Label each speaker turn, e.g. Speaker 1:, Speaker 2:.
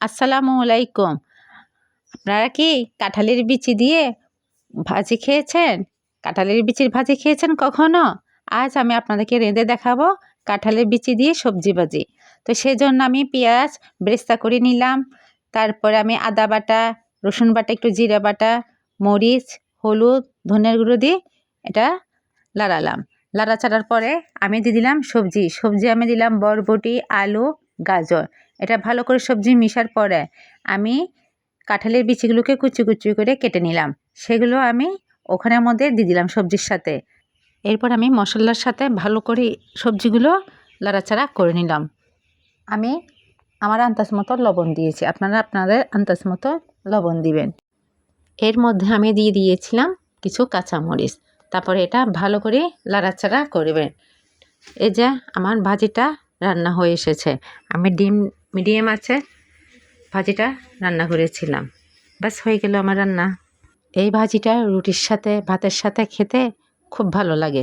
Speaker 1: আসসালামু আলাইকুম। আপনারা কি কাঁঠালের বিচি দিয়ে ভাজি খেয়েছেন? কাঁঠালের বিচির ভাজি খেয়েছেন কখনো? আজ আমি আপনাদেরকে রেঁধে দেখাবো কাঁঠালের বিচি দিয়ে সবজি ভাজি। তো সেজন্য আমি পেঁয়াজ বেরেস্তা করে নিলাম। তারপরে আমি আদা বাটা, রসুন বাটা, একটু জিরা বাটা, মরিচ, হলুদ, ধনের গুঁড়ো দিয়ে এটা লাড়ালাম। লাড়া চাড়ার পরে আমি দিয়ে দিলাম সবজি। সবজি আমি দিলাম বরবটি, আলু গাজর। এটা ভালো করে সবজি মিশার পরে আমি কাঁঠালের বিচিগুলোকে কুচি কুচি করে কেটে নিলাম। সেগুলো আমি ওখানের মধ্যে দিয়ে দিলাম সবজির সাথে। এরপর আমি মশলার সাথে ভালো করে সবজিগুলো লাড়াচাড়া করে নিলাম। আমি আমার আন্দাজ মতো লবণ দিয়েছি। আপনারা আপনাদের আন্দাজ মতো লবণ দিবেন। এর মধ্যে আমি দিয়ে দিয়েছিলাম কিছু কাঁচামরিচ। তারপরে এটা ভালো করে লাড়াচাড়া করবেন। এই যে আমার ভাজিটা রান্না হয়ে এসেছে। আমি ডিম, মিডিয়াম আছে, ভাজিটা রান্না করেছিলাম। ব্যাস, হয়ে গেল আমার রান্না। এই ভাজিটা রুটির সাথে, ভাতের সাথে খেতে খুব ভালো লাগে।